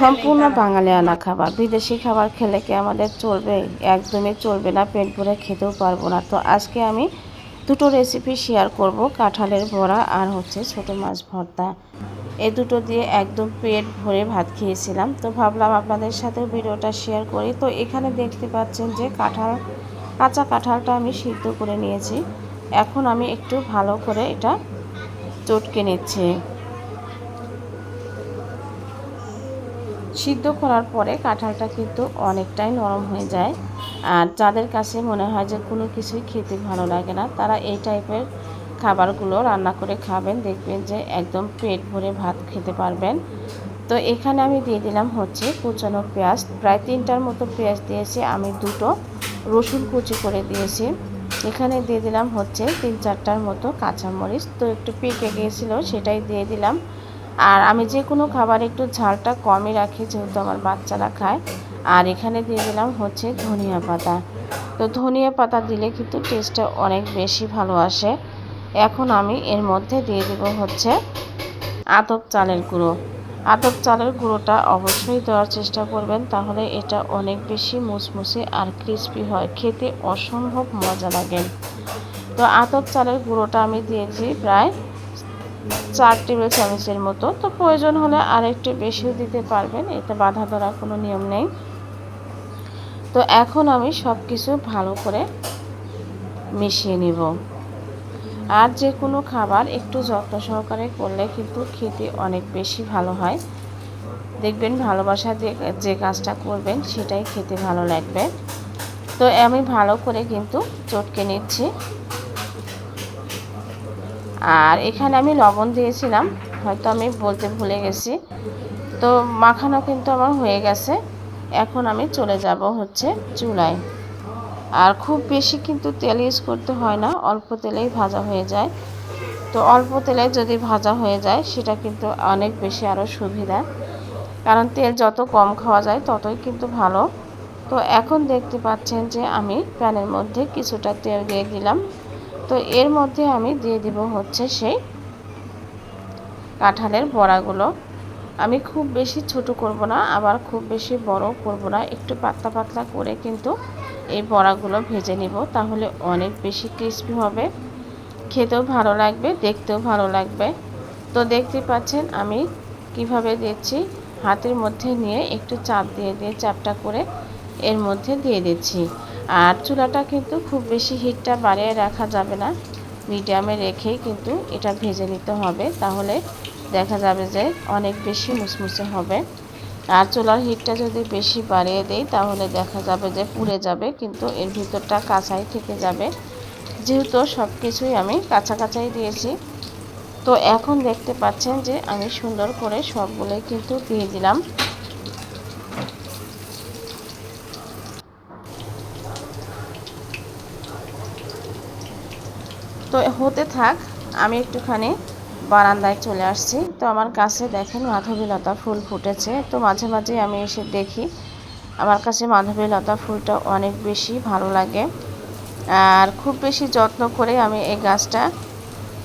সম্পূর্ণ বাঙালিয়ানা খাবার। বিদেশি খাবার খেলে কি আমাদের চলবে? একদমই চলবে না, পেট ভরে খেতেও পারব না। তো আজকে আমি দুটো রেসিপি শেয়ার করব, কাঁঠালের বড়া আর হচ্ছে ছোটো মাছ ভর্তা। এই দুটো দিয়ে একদম পেট ভরে ভাত খেয়েছিলাম। তো ভাবলাম আপনাদের সাথে ভিডিওটা শেয়ার করি। তো এখানে দেখতে পাচ্ছেন যে কাঁঠাল, কাঁচা কাঁঠালটা আমি সিদ্ধ করে নিয়েছি। এখন আমি একটু ভালো করে এটা চটকে নিচ্ছি। সিদ্ধ করার পরে কাঁঠালটা কিন্তু অনেকটাই নরম হয়ে যায়। আর যাদের কাছে মনে হয় যে কোনো কিছুই খেতে ভালো লাগে না, তারা এই টাইপের খাবারগুলো রান্না করে খাবেন, দেখবেন যে একদম পেট ভরে ভাত খেতে পারবেন। তো এখানে আমি দিয়ে দিলাম হচ্ছে কুচানো পেঁয়াজ। প্রায় তিনটার মতো পেঁয়াজ দিয়েছি, আমি দুটো। রসুন কুচি করে দিয়েছি। এখানে দিয়ে দিলাম হচ্ছে তিন চারটার মতো কাঁচামরিচ। তো একটু পেকে গিয়েছিল, সেটাই দিয়ে দিলাম। আর আমি যে কোনো খাবার একটু ঝালটা কমই রাখি, যেহেতু আমার বাচ্চারা খায়। আর এখানে দিয়ে দিলাম হচ্ছে ধনিয়া পাতা। তো ধনিয়া পাতা দিলে কিন্তু টেস্টটা অনেক বেশি ভালো আসে। এখন আমি এর মধ্যে দিয়ে দেব হচ্ছে আতপ চালের গুঁড়ো। আতপ চালের গুঁড়োটা অবশ্যই দেওয়ার চেষ্টা করবেন, তাহলে এটা অনেক বেশি মুসমুসে আর ক্রিস্পি হয়। খেতে অসম্ভব মজা লাগে। তো আতপ চালের গুঁড়োটা আমি দিয়েছি প্রায় চার টেবিল চামচের মতো। তো প্রয়োজন হলে আর একটু বেশিও দিতে পারবেন, এতে বাধা ধরার কোনো নিয়ম নেই। তো এখন আমি সব কিছু ভালো করে মিশিয়ে নিব। আর যে কোনো খাবার একটু যত্ন সহকারে করলে কিন্তু খেতে অনেক বেশি ভালো হয়। দেখবেন ভালোবাসা যে কাজটা করবেন সেটাই খেতে ভালো লাগবে। তো আমি ভালো করে কিন্তু চটকে নিচ্ছি। আর এখানে আমি লবণ দিয়েছিলাম, হয়তো আমি বলতে ভুলে গেছি। তো মাখানো কিন্তু আমার হয়ে গেছে। এখন আমি চলে যাব হচ্ছে চুলায়। আর খুব বেশি কিন্তু তেল ইউজ করতে হয় না, অল্প তেলেই ভাজা হয়ে যায়। তো অল্প তেলে যদি ভাজা হয়ে যায়, সেটা কিন্তু অনেক বেশি আরও সুবিধা। কারণ তেল যত কম খাওয়া যায়, ততই কিন্তু ভালো। তো এখন দেখতে পাচ্ছেন যে আমি প্যানের মধ্যে কিছুটা তেল দিয়ে দিলাম। তো এর মধ্যে আমি দিয়ে দিব হচ্ছে সেই কাঁঠালের বড়াগুলো। আমি খুব বেশি ছোট করব না, আবার খুব বেশি বড় করব না। একটু পাতলা পাতলা করে কিন্তু এই বড়াগুলো ভেজে নিব, তাহলে অনেক বেশি ক্রিস্পি হবে। খেতেও ভালো লাগবে, দেখতেও ভালো লাগবে। তো দেখতে পাচ্ছেন, আমি কীভাবে দিচ্ছি? হাতের মধ্যে নিয়ে একটু চাপ দিয়ে দিয়ে চাপটা করে এর মধ্যে দিয়ে দিচ্ছি। আর চুলাটা কিন্তু খুব বেশি হিটটা বাড়িয়ে রাখা যাবে না। মিডিয়ামে রেখেই কিন্তু এটা ভেজে নিতে হবে। তাহলে দেখা যাবে যে অনেক বেশি মুসমুসে হবে। আর চুলার হিটটা যদি বেশি বাড়িয়ে দেই, তাহলে দেখা যাবে যে পুড়ে যাবে, কিন্তু এর ভিতরটা কাঁচাই থেকে যাবে। যেহেতু সব কিছুই আমি কাঁচা কাঁচাই দিয়েছি। তো এখন দেখতে পাচ্ছেন যে আমি সুন্দর করে সবগুলোই কিন্তু দিয়ে দিলাম। তো হতে থাক, আমি একটুখানি বারান্দায় চলে আসছি। তো আমার কাছে দেখেন মাধবীলতা ফুল ফুটেছে। তো মাঝে মাঝে আমি এসে দেখি, আমার কাছে মাধবীলতা ফুলটা অনেক বেশি ভালো লাগে। আর খুব বেশি যত্ন করে আমি এই গাছটা,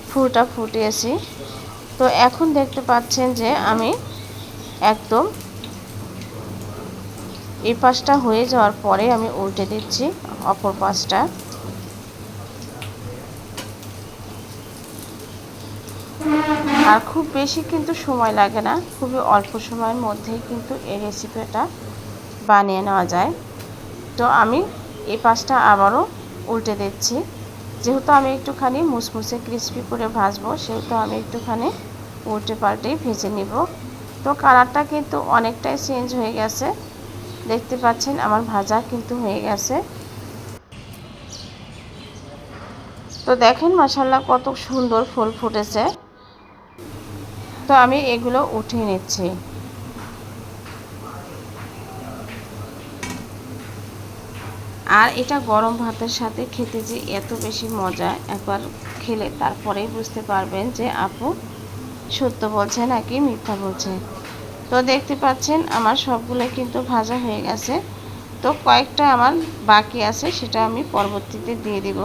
ফুলটা ফুটিয়েছি। তো এখন দেখতে পাচ্ছেন যে আমি একদম এই পাশটা হয়ে যাওয়ার পরে আমি উল্টে দিচ্ছি, অপর পাশটা। আর খুব বেশি কিন্তু সময় লাগে না। খুবই অল্প সময়ের মধ্যেই কিন্তু এই রেসিপিটা বানিয়ে নেওয়া যায়। তো আমি এই পাশটা আবারও উল্টে দিচ্ছি। যেহেতু আমি একটুখানি মুসমুসে ক্রিস্পি করে ভাজবো, সেহেতু আমি একটুখানি উল্টে পাল্টেই ভেজে নিব। তো কালারটা কিন্তু অনেকটাই চেঞ্জ হয়ে গেছে। দেখতে পাচ্ছেন আমার ভাজা কিন্তু হয়ে গেছে। তো দেখেন মাসাল্লাহ কত সুন্দর ফুল ফুটেছে। তো আমি এগুলো উঠিয়ে নিচ্ছি। আর এটা গরম ভাতের সাথে খেতে যে এত বেশি মজা একবার খেলে তারপরেই বুঝতে পারবেন যে আপু সত্য বলছে নাকি মিথ্যা বলছে। তো দেখতে পাচ্ছেন আমার সবগুলো কিন্তু ভাজা হয়ে গেছে। তো কয়েকটা আমার বাকি আছে, সেটা আমি পরবর্তীতে দিয়ে দিব।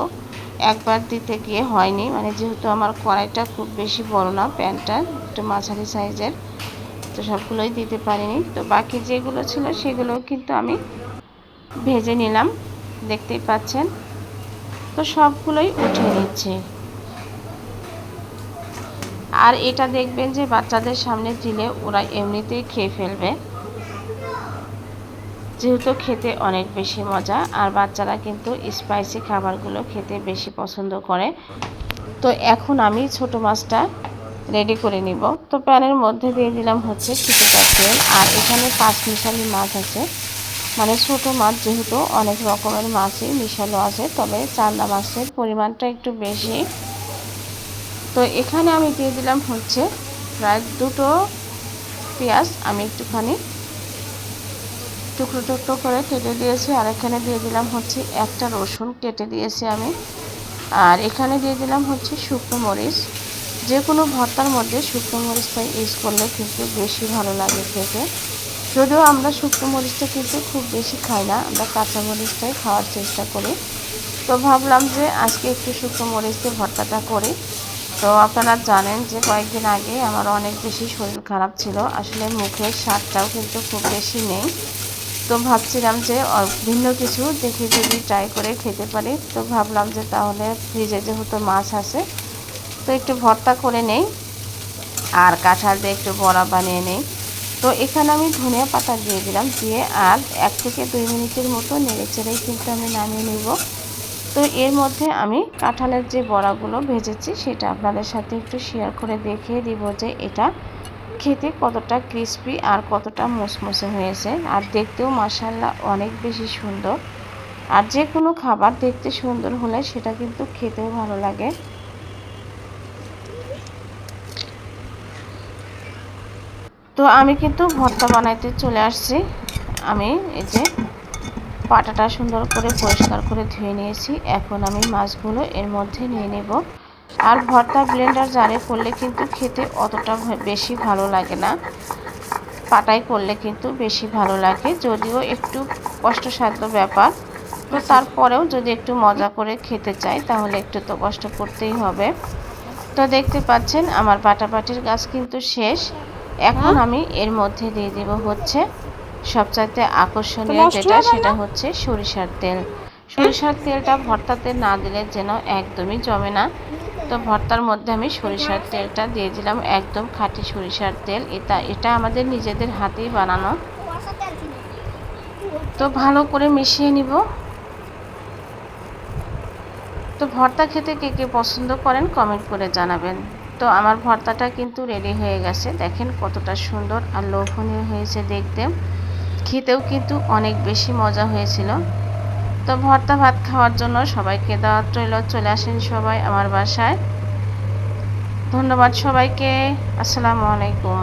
একবার দিতে গিয়ে হয়নি মানে যেহেতু আমার কড়াইটা খুব বেশি বড় না, প্যানটা একটু মাঝারি সাইজের, তো সবগুলোই দিতে পারিনি। তো বাকি যেগুলো ছিল সেগুলো কিন্তু আমি ভেজে নিলাম, দেখতেই পাচ্ছেন। তো সবগুলোই উঠিয়ে নিচ্ছি। আর এটা দেখবেন যে বাচ্চাদের সামনে দিলে ওরা এমনিতেই খেয়ে ফেলবে। যেহেতু খেতে অনেক বেশি মজা, আর বাচ্চারা কিন্তু স্পাইসি খাবারগুলো খেতে বেশি পছন্দ করে। তো এখন আমি ছোট মাছটা রেডি করে নিব। তো প্যানের মধ্যে দিয়ে দিলাম হচ্ছে কিছুটা তেল। আর এখানে পাঁচ মিশালি মাছ আছে। মানে ছোট মাছ যেহেতু অনেক রকমের মাছই মিশালো আছে, তবে চান্দা মাছের পরিমাণটা একটু বেশি। তো এখানে আমি দিয়ে দিলাম হচ্ছে প্রায় দুটো পেঁয়াজ। আমি একটুখানি টুকরো টুকরো করে কেটে দিয়েছি। আর এখানে দিয়ে দিলাম হচ্ছে একটা রসুন কেটে দিয়েছি আমি। আর এখানে দিয়ে দিলাম হচ্ছে শুকনো মরিচ। যে কোনো ভর্তার মধ্যে শুকনো মরিচটা ইউজ করলে কিন্তু বেশি ভালো লাগে খেতে। যদিও আমরা শুকনো মরিচটা কিন্তু খুব বেশি খাই না, আমরা কাঁচা মরিচটাই খাওয়ার চেষ্টা করি। তো ভাবলাম যে আজকে একটু শুকনো মরিচ দিয়ে ভর্তাটা করি। তো আপনারা জানেন যে কয়েকদিন আগে আমার অনেক বেশি শরীর খারাপ ছিল, আসলে মুখের স্বাদটাও কিন্তু খুব বেশি নেই। তো ভাবছিলাম যে ভিন্ন কিছু দেখে যদি ট্রাই করে খেতে পারি। তো ভাবলাম যে তাহলে ফ্রিজে যেহেতু মাছ আছে তো একটু ভর্তা করে নেই আর কাঁঠাল দিয়ে একটু বড়া বানিয়ে নেই। তো এখানে আমি ধনিয়া পাতা দিয়ে দিলাম, দিয়ে আর এক থেকে দুই মিনিটের মতো নেড়ে চেড়েই কিন্তু আমি নামিয়ে নিব। তো এর মধ্যে আমি কাঁঠালের যে বড়াগুলো ভেজেছি সেটা আপনাদের সাথে একটু শেয়ার করে দেখিয়ে দিব যে এটা খেতে কতটা ক্রিস্পি আর কতটা মুসমুসে হয়েছে। আর দেখতেও মাসাল্লা অনেক বেশি সুন্দর। আর যে কোনো খাবার দেখতে সুন্দর হলে সেটা কিন্তু খেতেও ভালো লাগে। তো আমি কিন্তু ভর্তা বানাইতে চলে আসছি। আমি এই যে পাটাটা সুন্দর করে পরিষ্কার করে ধুয়ে নিয়েছি। এখন আমি মাছগুলো এর মধ্যে নিয়ে নেব। আর ভর্তা ব্লেন্ডার জারে করলে কিন্তু খেতে অতটা বেশি ভালো লাগে না। পাটাই করলে কিন্তু বেশি ভালো লাগে, যদিও একটু কষ্টসাধ্য ব্যাপার। তো তারপরেও যদি একটু মজা করে খেতে চাই, তাহলে একটু তো কষ্ট করতেই হবে। তো দেখতে পাচ্ছেন, আমার পাটাপাটির গাছ কিন্তু শেষ। এখন আমি এর মধ্যে দিয়ে দেব হচ্ছে সবচাইতে আকর্ষণীয় যেটা সেটা হচ্ছে সরিষার তেল। সরিষার তেলটা ভর্তাতে না দিলে যেন একদমই জমে না। তো ভর্তার মধ্যে আমি সরিষার তেলটা দিয়ে দিলাম একদম খাঁটি সরিষার তেল। এটা এটা আমাদের নিজেদের হাতেই বানানো। তো ভালো করে মিশিয়ে নিব। তো ভর্তা খেতে কে কে পছন্দ করেন কমেন্ট করে জানাবেন। তো আমার ভর্তাটা কিন্তু রেডি হয়ে গেছে। দেখেন কতটা সুন্দর আর লোভনীয় হয়েছে দেখতে। খেতেও কিন্তু অনেক বেশি মজা হয়েছিল। তো ভর্তা ভাত খাওয়ার জন্য সবাইকে দাওয়াত রইল চলে আসেন সবাই আমার বাসায়। ধন্যবাদ সবাইকে। আসসালামু আলাইকুম।